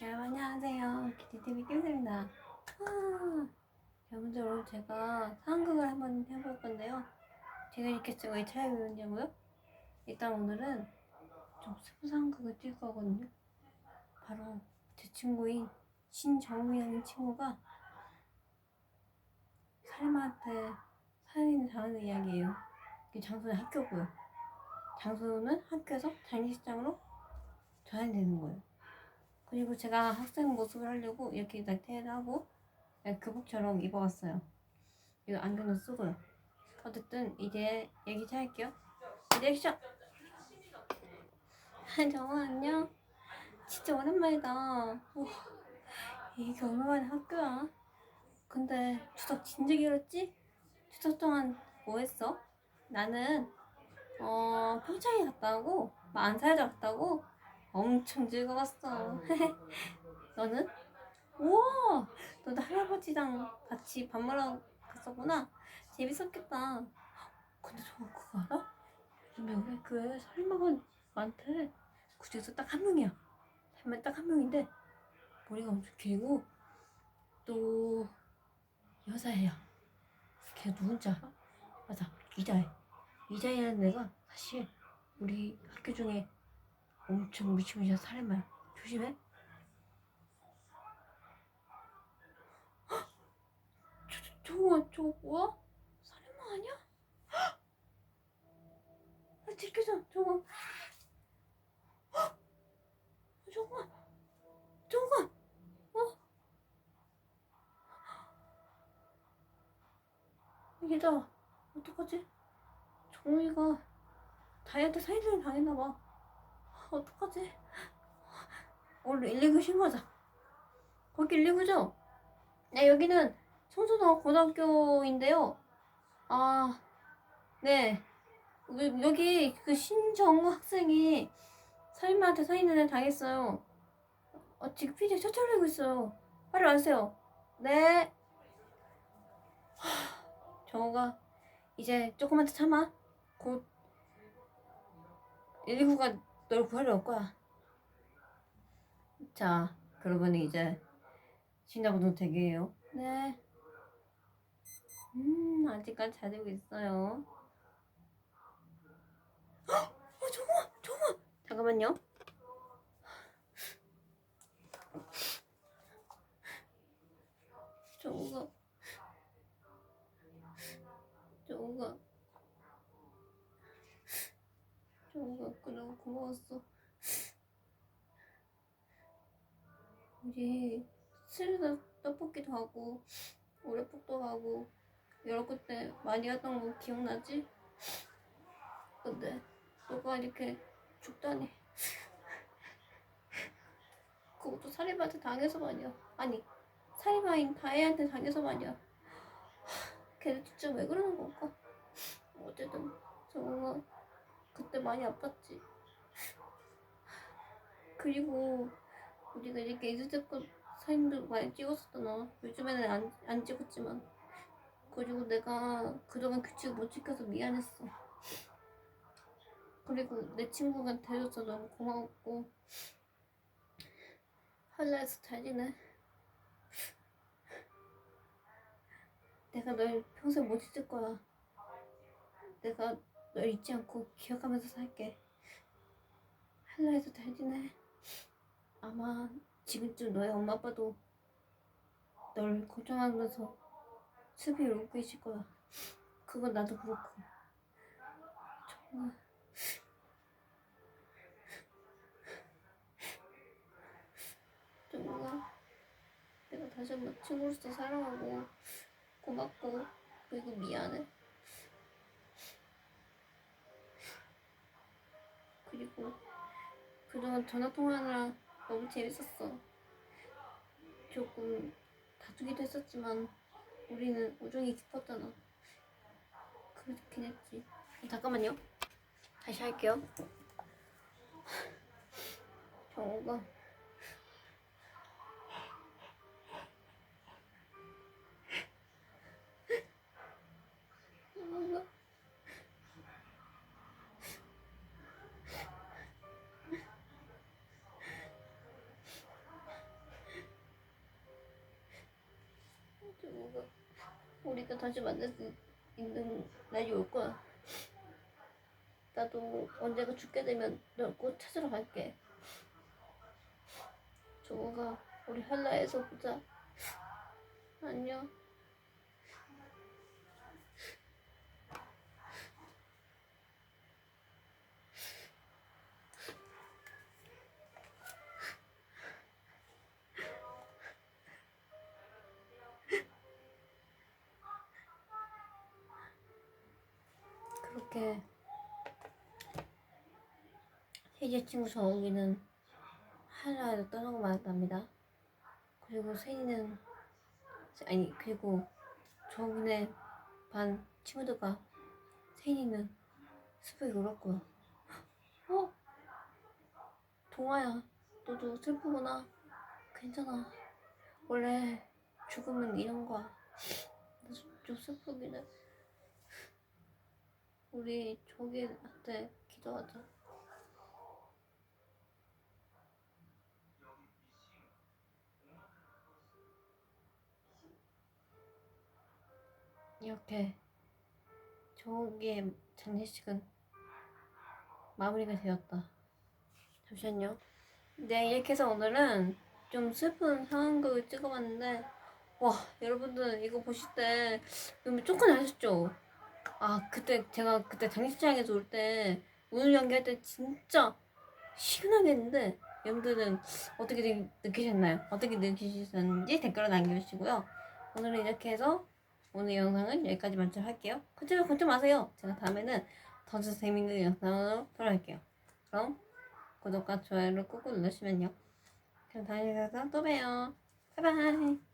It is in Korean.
여러분 안녕하세요. 키티TV 김쌤입니다. 아, 여러분들 오늘 제가 상황극을 한번 해볼 건데요. 제가 이렇게 쓰고 왜 차이 오느냐고요? 일단 오늘은 좀 스무 상황극을 뛸 거거든요. 바로 제 친구인 신정우라는 친구가 살인마한테 살인을 당하는 이야기예요. 이 장소는 학교고요. 장소는 학교에서 장례식장으로 전환되는 거예요. 그리고 제가 학생 모습을 하려고 이렇게 나태를 하고 그냥 교복처럼 입어왔어요. 이거 안경도 쓰고요. 어쨌든 이제 얘기 시작할게요. 이제 액션! 아, 정우 안녕. 진짜 오랜만이다. 우, 이게 얼마만에 학교야? 근데 추석 진짜 길었지? 추석 동안 뭐 했어? 나는 어 평창에 갔다 오고 만사에도 갔다 오고 엄청 즐거웠어. 너는? 우와! 너도 할아버지랑 같이 밥 먹으러 갔었구나. 재밌었겠다. 근데 저 그거 알아? 요즘에 우리 학교에 살인마가 많대. 그 중에서 딱 한 명이야. 살인마 딱 한 명인데 머리가 엄청 길고 또 여자애야. 걔 누군지 알아? 맞아. 이자애. 이자애라는 애가 사실 우리 학교 중에 엄청 미치미치한 살인마야. 조심해. 헉! 저, 저, 저거, 저거 뭐야? 살인마 아니야? 헉! 아, 들켜줘, 저거. 헉! 저거, 저거, 어? 얘들아, 어떡하지? 정우이가 다이한테 살인을 당했나봐. 어떡하지? 얼른 119 신고하자. 거기 119죠? 네, 여기는 청소년 고등학교인데요. 아, 네. 여- 여기 그 신정우 학생이 살인마한테 살인을 당했어요. 어, 지금 피디 쫓아내고 있어요. 빨리 와주세요. 네. 하, 정우가 이제 조금만 더 참아. 곧 119가 널 구하러 올 거야. 자, 그러면 이제 신나고도 되게요. 네. 음, 아직까지 잘 되고 있어요. 헉! 어, 정말, 정말. 잠깐만요. 정우가, 정우가, 정우가 그래도 고마웠어. 우리 스리다 떡볶이도 하고 오래폭도 하고 여러 그때 많이 갔던 거 기억나지? 근데 너가 이렇게 죽다니 그것도 살인마한테 당해서 말이야 아니 살인마인 다혜한테 당해서 말이야 걔네 진짜 왜 그러는 걸까? 어쨌든 정말 그때 많이 아팠지 그리고 우리가 이렇게 이수제급 사진도 많이 찍었었잖아. 요즘에는 안, 안 찍었지만. 그리고 내가 그동안 규칙을 못 지켜서 미안했어. 그리고 내 친구가 데려줘서 너무 고마웠고. 한라에서 잘 지내. 내가 널 평생 못 잊을 거야. 내가 널 잊지 않고 기억하면서 살게. 한라에서 잘 지내. 아마 지금쯤 너의 엄마 아빠도 널 걱정하면서 슬피 울고 계실 거야. 그건 나도 그렇고. 정말. 정말 내가 다시 한번 친구로서 사랑하고 고맙고 그리고 미안해. 그리고 그동안 전화 통화하느라 너무 재밌었어. 조금 다투기도 했었지만 우리는 우정이 깊었잖아. 그렇긴 했지. 잠깐만요. 다시 할게요. 정우가 우리가 다시 만날 수 있는 날이 올 거야. 나도 언제가 죽게 되면 널 꼭 찾으러 갈게. 저거가 우리 한라에서 보자. 안녕. 그렇게 세제 친구 정욱이는 한라에서 떠나고 말았답니다. 그리고 세이는 아니 그리고 정욱이네 반 친구들과 세이는 슬프게 울었고요. 어? 동아야 너도 슬프구나. 괜찮아. 원래 죽음은 이런 거야. 나좀 슬프긴 해. 우리 저기한테 기도하자. 이렇게 저기의 장례식은 마무리가 되었다. 잠시만요. 네, 이렇게 해서 오늘은 좀 슬픈 상황극을 찍어봤는데, 와, 여러분들 이거 보실 때 너무 쫓겨나셨죠? 아, 그때 제가 그때 장례식장에서 올 때 오늘 연기할 때 진짜 시원하게 했는데, 여러분들은 어떻게 느- 느끼셨나요? 어떻게 느끼셨는지 댓글로 남겨주시고요. 오늘은 이렇게 해서 오늘 영상은 여기까지 마치할게요. 그치만 걱정 마세요. 제가 다음에는 더 재밌는 영상으로 돌아올게요. 그럼 구독과 좋아요를 꾹꾹 눌러주시면요. 그럼 다음에 가서 또 봬요. 바이바이.